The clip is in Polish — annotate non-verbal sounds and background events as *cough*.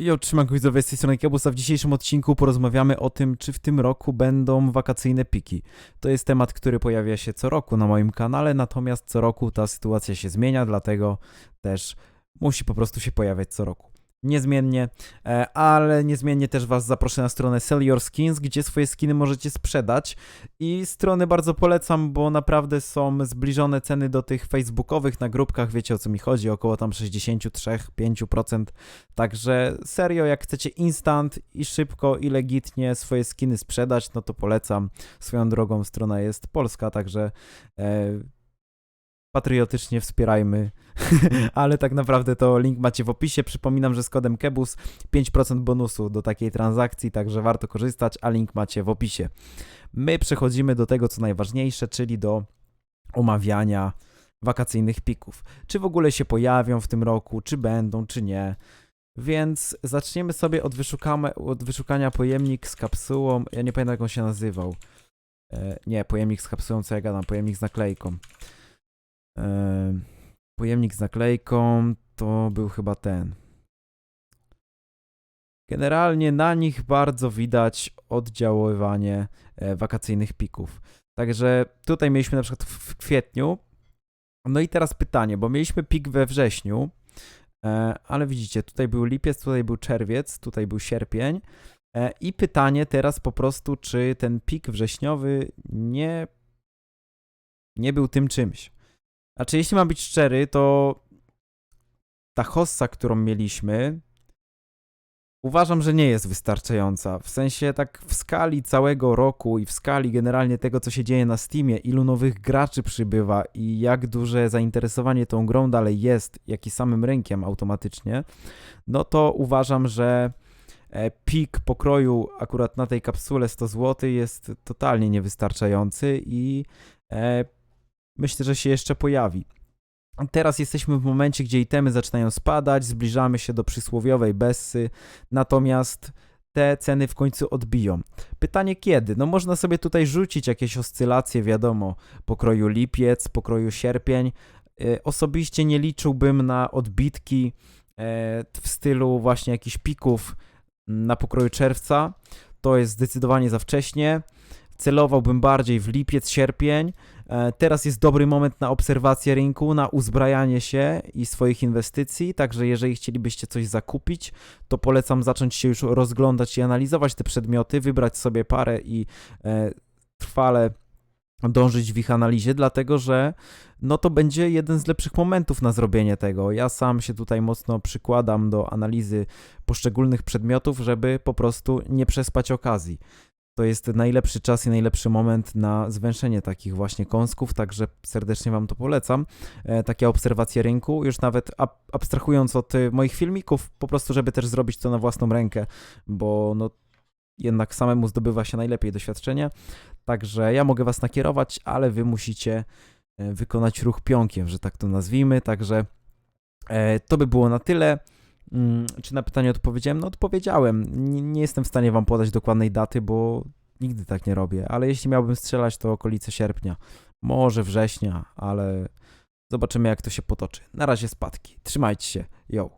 Jo, trzymam widzowie z tej strony Kiebus, a w dzisiejszym odcinku porozmawiamy o tym, czy w tym roku będą wakacyjne piki. To jest temat, który pojawia się co roku na moim kanale, natomiast co roku ta sytuacja się zmienia, dlatego też musi po prostu się pojawiać co roku. Niezmiennie, e, ale niezmiennie też Was zaproszę na stronę Sell Your Skins, gdzie swoje skiny możecie sprzedać. I strony bardzo polecam, bo naprawdę są zbliżone ceny do tych facebookowych na grupkach, wiecie o co mi chodzi, około tam 63-5%. Także serio, jak chcecie instant i szybko i legitnie swoje skiny sprzedać, no to polecam. Swoją drogą strona jest polska, także e, patriotycznie wspierajmy. *laughs* Ale tak naprawdę to link macie w opisie. Przypominam, że z kodem KEBUS 5% bonusu do takiej transakcji, także warto korzystać, a link macie w opisie. My przechodzimy do tego, co najważniejsze, czyli do omawiania wakacyjnych pików. Czy w ogóle się pojawią w tym roku, czy będą, czy nie. Więc zaczniemy sobie od, od wyszukania pojemnik z kapsułą. Ja nie pamiętam, jak on się nazywał. E, nie, pojemnik z kapsułą, co ja gadam, pojemnik z naklejką. Pojemnik z naklejką to był chyba ten. Generalnie na nich bardzo widać oddziaływanie e, wakacyjnych pików. Także tutaj mieliśmy na przykład w w kwietniu. No i teraz pytanie, bo mieliśmy pik we wrześniu, e, ale widzicie, tutaj był lipiec, tutaj był czerwiec, tutaj był sierpień. E, I pytanie teraz po prostu, czy ten pik wrześniowy nie, nie był tym czymś. Znaczy, jeśli mam być szczery, to ta hossa, którą mieliśmy, uważam, że nie jest wystarczająca. W sensie tak w skali całego roku i w skali generalnie tego, co się dzieje na Steamie, ilu nowych graczy przybywa i jak duże zainteresowanie tą grą dalej jest, jak i samym rynkiem automatycznie, no to uważam, że e, pik pokroju akurat na tej kapsule 100 zł jest totalnie niewystarczający i e, myślę, że się jeszcze pojawi. Teraz jesteśmy w momencie, gdzie itemy zaczynają spadać, zbliżamy się do przysłowiowej Bessy, natomiast te ceny w końcu odbiją. Pytanie kiedy? No można sobie tutaj rzucić jakieś oscylacje, wiadomo, pokroju lipiec, pokroju sierpień. E, Osobiście nie liczyłbym na odbitki e, w stylu właśnie jakichś pików mm, na pokroju czerwca. To jest zdecydowanie za wcześnie. Celowałbym bardziej w lipiec, sierpień. E, Teraz jest dobry moment na obserwację rynku, na uzbrajanie się i swoich inwestycji, także jeżeli chcielibyście coś zakupić, to polecam zacząć się już rozglądać i analizować te przedmioty, wybrać sobie parę i e, trwale dążyć w ich analizie, dlatego że no to będzie jeden z lepszych momentów na zrobienie tego. Ja sam się tutaj mocno przykładam do analizy poszczególnych przedmiotów, żeby po prostu nie przespać okazji to jest najlepszy czas i najlepszy moment na zwęszenie takich właśnie kąsków, także serdecznie Wam to polecam. E, takie obserwacje rynku, już nawet ab abstrahując od y, moich filmików, po prostu, żeby też zrobić to na własną rękę, bo no jednak samemu zdobywa się najlepiej doświadczenie. Także ja mogę Was nakierować, ale Wy musicie e, wykonać ruch pionkiem, że tak to nazwijmy. Także e, to by było na tyle. Mm, Czy na pytanie odpowiedziałem? No odpowiedziałem. Nie, nie jestem w stanie wam podać dokładnej daty, bo nigdy tak nie robię, ale jeśli miałbym strzelać, to okolice sierpnia, może września, ale zobaczymy jak to się potoczy. Na razie spadki. Trzymajcie się. Yo.